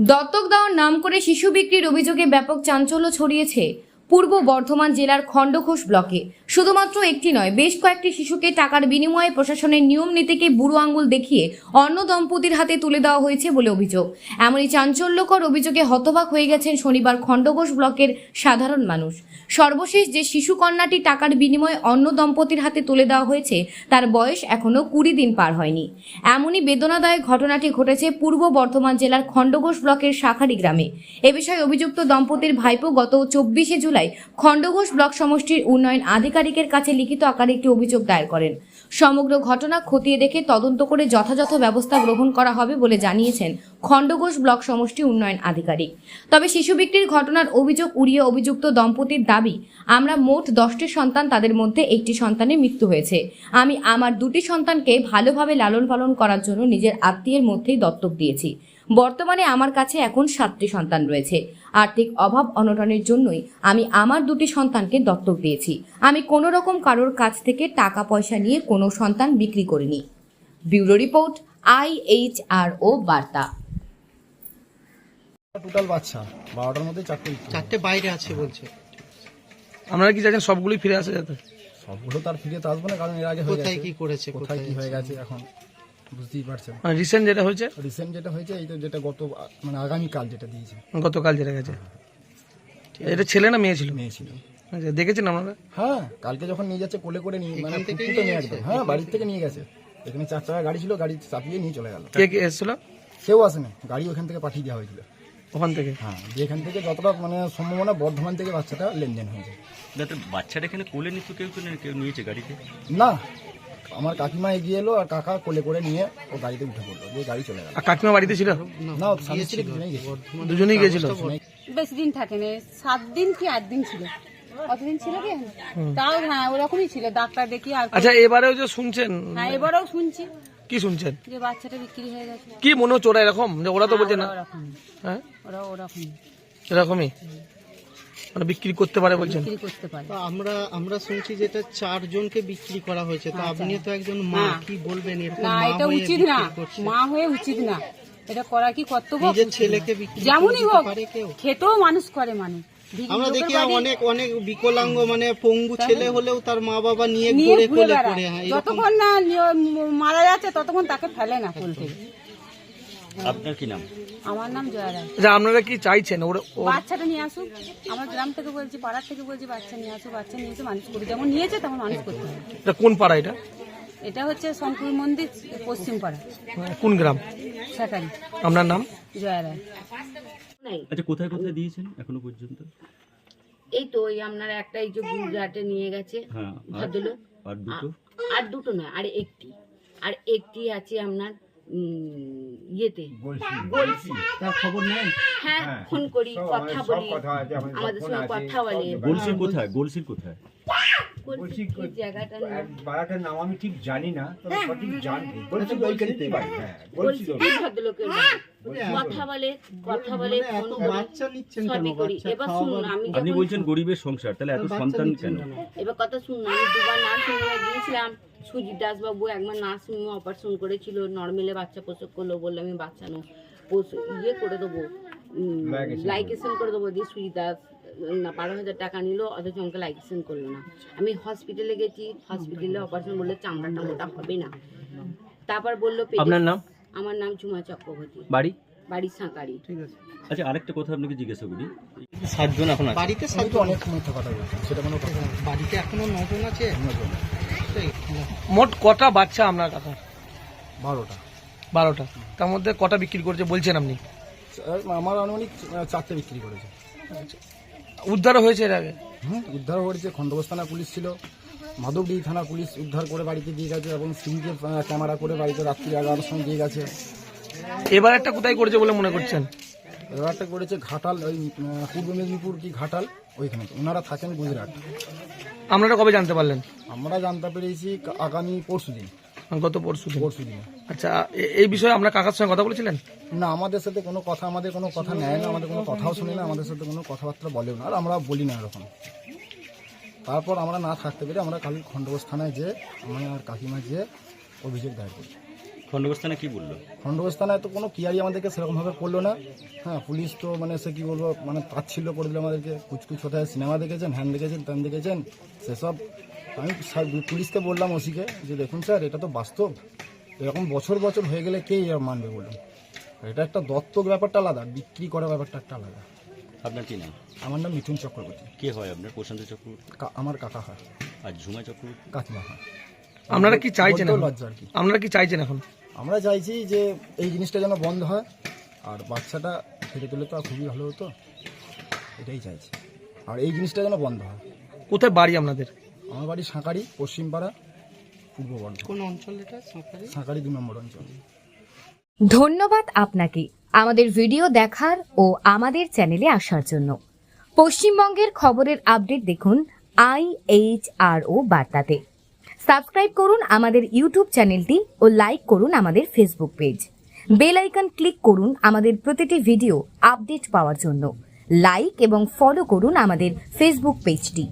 দত্তক দেওয়ার নাম করে শিশু বিক্রির অভিযোগে ব্যাপক চাঞ্চল্য ছড়িয়েছে। পূর্ব বর্ধমান জেলার খণ্ডঘোষ ব্লকে। শুধুমাত্র একটি নয়, বেশ কয়েকটি শিশুকে টাকার বিনিময়ে প্রশাসনের নিয়ম নীতিকে বুড়ো আঙ্গুল দেখিয়ে অন্য দম্পতির হাতে তুলে দেওয়া হয়েছে বলে অভিযোগ। এমনই চাঞ্চল্যকর অভিযোগে হতবাক হয়ে গেছেন শনিবার খণ্ডঘোষ ব্লকের সাধারণ মানুষ। সর্বশেষ যে শিশু কন্যাটি টাকার বিনিময়ে অন্য দম্পতির হাতে তুলে দেওয়া হয়েছে, তার বয়স এখনও কুড়ি দিন পার হয়নি। এমনই বেদনাদায়ক ঘটনাটি ঘটেছে পূর্ব বর্ধমান জেলার খণ্ডঘোষ ব্লকের শাখারি গ্রামে। এ বিষয়ে অভিযুক্ত দম্পতির ভাইপো গত চব্বিশে জুলাই খণ্ডঘোষ ব্লক সমষ্টির উন্নয়ন আধিকারিকের কাছে লিখিত আকারে একটি অভিযোগ দায়ের করেন। সমগ্র ঘটনা খতিয়ে দেখে তদন্ত করে যথাযথ ব্যবস্থা গ্রহণ করা হবে বলে জানিয়েছেন খণ্ডঘোষ ব্লক সমষ্টি উন্নয়ন আধিকারিক। তবে শিশু বিক্রির ঘটনার অভিযোগ উড়িয়ে অভিযুক্ত দম্পতির দাবি, আমরা মোট দশটি সন্তান, তাদের মধ্যে একটি সন্তানের মৃত্যু হয়েছে। আমি আমার দুটি সন্তানকে ভালোভাবে লালন পালন করার জন্য নিজের আত্মীয়ের মধ্যেই দত্তক দিয়েছি। বর্তমানে আমার কাছে এখন সাতটি সন্তান রয়েছে। আর্থিক অভাব অনটনের জন্যই আমি আমার দুটি সন্তানকে দত্তক দিয়েছি আমি কোনো রকম কারোর কাছ থেকে টাকা পয়সা নিয়ে কোনো সন্তান বিক্রি করিনি। ব্যুরো রিপোর্ট আইএইচআরও বার্তা। টোটাল বাচ্চা বারোটার মধ্যে চারটে চারটে বাইরে আছে বলছে। আপনারা কি চাইছেন সবগুলোই ফিরে আসে যাতে সবগুলো তার ফিরে তো আসব না কারণ এর আগে হয়ে কোথায় কি করেছে কোথায় কি হয়ে গেছে এখন? বুঝতেই পারছেন। রিসেন্ট যেটা হয়েছে? রিসেন্ট যেটা হয়েছে এই তো যেটা গত মানে আগামীকাল যেটা দিয়েছে। গতকাল যেটা গেছে। এটা ছেলে না মেয়ে ছিল? মেয়ে ছিল। আচ্ছা দেখেছেন আপনারা? হ্যাঁ কালকে যখন নিয়ে যাচ্ছে কোলে করে নিয়ে মানে ফুটফুটে নিয়ে একদম হ্যাঁ বাড়ির থেকে নিয়ে গেছে। এখানে চার চাকা গাড়ি ছিল গাড়ি চাপিয়ে নিয়ে চলে গেল। কে কে এসেছিল? কেউ আসেনি। গাড়ি ওখান থেকে পাঠিয়ে দেওয়া হয়েছিল। ওখান থেকে? হ্যাঁ যেখান থেকে যতটা মানে সম্ভাবনা বর্ধমান থেকে বাচ্চাটা লেনদেন হয়েছে। যাতে বাচ্চাটা এখানে কোলে কেউ কেউ কেউ নিয়েছে গাড়িতে? না আমার কাকিমা এগিয়ে এলো আর কাকা কোলে করে নিয়ে ও গাড়িতে উঠে পড়ল দিয়ে গাড়ি চলে গেল। আর কাকিমা বাড়িতে ছিল? না স্বামী স্ত্রী দুজনেই গেছে দুজনেই গিয়েছিল বেশি দিন থাকেনি সাত দিন কি আট দিন ছিল। কতদিন ছিল কি? তাও হ্যাঁ ওরকমই ছিল ডাক্তার দেখি আর আচ্ছা এবারেও যে শুনছেন? হ্যাঁ এবারেও শুনছি। কি শুনছেন? যে বাচ্চাটা বিক্রি হয়ে গেছে। কি মনে হচ্ছে ওরা এরকম? যে ওরা তো বলছে না। হ্যাঁ? ওরা ওরকম এরকমই? মানে বিক্রি করতে পারে বলছেন? বিক্রি করতে পারে। তো আমরা আমরা শুনছি যেটা চারজনকে বিক্রি করা হয়েছে। তো আপনি তো একজন মা হ্যাঁ। কি বলবেন? এরকম না মা এটা হয়ে উচিত বিক্রি না। করছে। মা হয়ে উচিত না। এটা করা কি কর্তব্য? নিজের ছেলেকে বিক্রি যেমনই হোক পারে কেউ। খেতেও মানুষ করে মানুষ ভিখিরি আমরা লোকের দেখি বাড়ি অনেক অনেক বিকলাঙ্গ মানে পঙ্গু ছেলে হলেও তার মা বাবা নিয়ে নিয়ে ঘুরে ঘুরে কোলে বেড়ায়। করে হ্যাঁ এরকম। যতক্ষণ না নিয়ে- মারা যাচ্ছে ততক্ষণ তাকে ফেলে না কোল থেকে। আপনার কি নাম? আমার নাম জয়া রায়। আচ্ছা আপনারা কি চাইছেন? ওরা ও- বাচ্চাটা নিয়ে আসুক। আমার গ্রাম থেকে বলছি পাড়ার থেকে বলছি বাচ্চা নিয়ে আসুক বাচ্চা নিয়ে এসে মানুষ করি যেমন নিয়েছে তেমন মানুষ করতে হবে। এটা কোন পাড়া এটা? এটা হচ্ছে শঙ্কর মন্দির পশ্চিম পাড়া। কোন গ্রাম? সেটাই আপনার নাম? জয়া রায়। আচ্ছা কোথায় কোথায় দিয়েছেন এখনও পর্যন্ত? এই তো ওই আপনার একটা এই যে গুজরাটে নিয়ে গেছে। হ্যাঁ আর- ভদ্রলোক। আর দুটো? আর দুটো নয় আর একটি। আর একটি আছে আপনার ইয়েতে। বলছি তার খবর নেন হ্যাঁ ফোন করি কথা বলি। আমাদের সঙ্গে কথা বলে। গোলসির কোথায়? গোলসির কোথায়? বলছি নাম? বাড়াটার নাম আমি ঠিক জানি না তবে সঠিক জানব বলছি? ওইখানেই বাড়ি হ্যাঁ বলছি বলছি। ভদ্রলোকের কথা বলে কথা বলে মানে ফোন বাচ্চা নিচ্ছেন কেন? বাচ্চা এবার শুনুন আমি আপনি বলছেন গরিবের সংসার তাহলে এত সন্তান নিচ্ছেন কেন? কেন? এবার কথা শুনুন আমি দুবার নার্সিং হোমে গিয়েছিলাম। সুজিত দাসবাবু একবার নার্সিং হোমে অপারেশন করেছিল নর্মেলে বাচ্চা প্রসব করল বলল আমি বাচ্চা নো ইয়ে করে দেবো লাইকেশন করে দেবো দিয়ে সুজিত দাস না বারো হাজার টাকা নিল অথচ আমাকে লাইকেশন করল না। আমি হসপিটালে গেছি হসপিটালে অপারেশন বলল চামড়াটা মোটা হবে না। তারপর বলল আপনার নাম? আমার নাম ঝুমা চক্রবর্তী। বাড়ি? বাড়ি সাঁকারি। ঠিক আছে। আচ্ছা আরেকটা কথা আপনাকে জিজ্ঞাসা করি। সাতজন এখন বাড়িতে সাতজন। অনেক কথা বলছি। সেটা কোনো বাড়িতে এখনও নজন আছে? সেই, মোট কটা বাচ্চা আপনার কাকা বারোটা। বারোটা। তার মধ্যে কটা বিক্রি করেছে বলছেন আপনি? আমার আনুমানিক চারটে বিক্রি করেছে। উদ্ধার হয়েছে এর আগে? হুম উদ্ধার হয়েছে। খণ্ডঘোষ থানা পুলিশ ছিল। মাধবডি থানা পুলিশ উদ্ধার করে বাড়িতে দিয়ে গেছে এবং সিভিকে ক্যামেরা করে বাড়িতে রাত্রি এগারোটার সময় দিয়ে গেছে। এবার একটা কোথায় করেছে বলে মনে করছেন? এবারটা করেছে ঘাটাল ওই পূর্ব মেদিনীপুর কি ঘাটাল? ওইখানে। ওনারা থাকেন গুজরাট। আপনারা কবে জানতে পারলেন? আমরা জানতে পেরেছি আগামী পরশু দিন। গত পরশু পরশু দিন। আচ্ছা এই বিষয়ে আপনার কাকার সঙ্গে কথা বলেছিলেন? না আমাদের সাথে কোনো কথা আমাদের কোনো কথা নেয় না আমাদের কোনো কথাও শুনে না আমাদের সাথে কোনো কথাবার্তা বলেও না আর আমরা বলি না এরকম। তারপর আমরা না থাকতে পেরে আমরা কালী খণ্ডবস্থানায় যেয়ে আমি আমার আর কাকিমা যেয়ে অভিযোগ দায়ের করি। খণ্ডবস্থানে কি বলল? খণ্ডঘোষ তো কোনো কিয়ারি আমাদেরকে সেরকমভাবে করল না। হ্যাঁ পুলিশ তো মানে সে কী বলব মানে তাচ্ছিল্য করে দিল আমাদেরকে। কুচকুচ কোথায় সিনেমা দেখেছেন হ্যান দেখেছেন ত্যান দেখেছেন সেসব। আমি পুলিশকে বললাম ওসিকে যে দেখুন স্যার এটা তো বাস্তব। এরকম বছর বছর হয়ে গেলে কে এর মানবে বলুন? এটা একটা দত্তক ব্যাপারটা আলাদা বিক্রি করার ব্যাপারটা একটা আলাদা। আপনার কি নাম? আমার নাম মিঠুন চক্রবর্তী। কে হয় আপনার? প্রশান্ত চক্রবর্তী? কা- আমার কাকা হয়। আর ঝুমা চক্রবর্তী? কাকিমা হয়। আপনারা কি চাইছেন লজ্জা আর কি। আপনারা কি চাইছেন এখন? আমরা চাইছি যে এই জিনিসটা যেন বন্ধ হয় আর বাচ্চাটা ফিরে তুলে তো আর খুবই ভালো হতো এটাই চাইছি। আর এই জিনিসটা যেন বন্ধ হয়। কোথায় বাড়ি আপনাদের? আমার বাড়ি সাঁকারি পশ্চিমপাড়া পূর্ব বর্ধমান। কোন অঞ্চল এটা সরকারি সাঁকারি দু নম্বর অঞ্চল। ধন্যবাদ আপনাকে আমাদের ভিডিও দেখার ও আমাদের চ্যানেলে আসার জন্য। পশ্চিমবঙ্গের খবরের আপডেট দেখুন আই এইচ আর ও বার্তাতে। সাবস্ক্রাইব করুন আমাদের ইউটিউব চ্যানেলটি ও লাইক করুন আমাদের Facebook page bell icon click করুন আমাদের প্রতিটি ভিডিও আপডেট পাওয়ার জন্য। লাইক এবং ফলো করুন আমাদের ফেসবুক পেজটি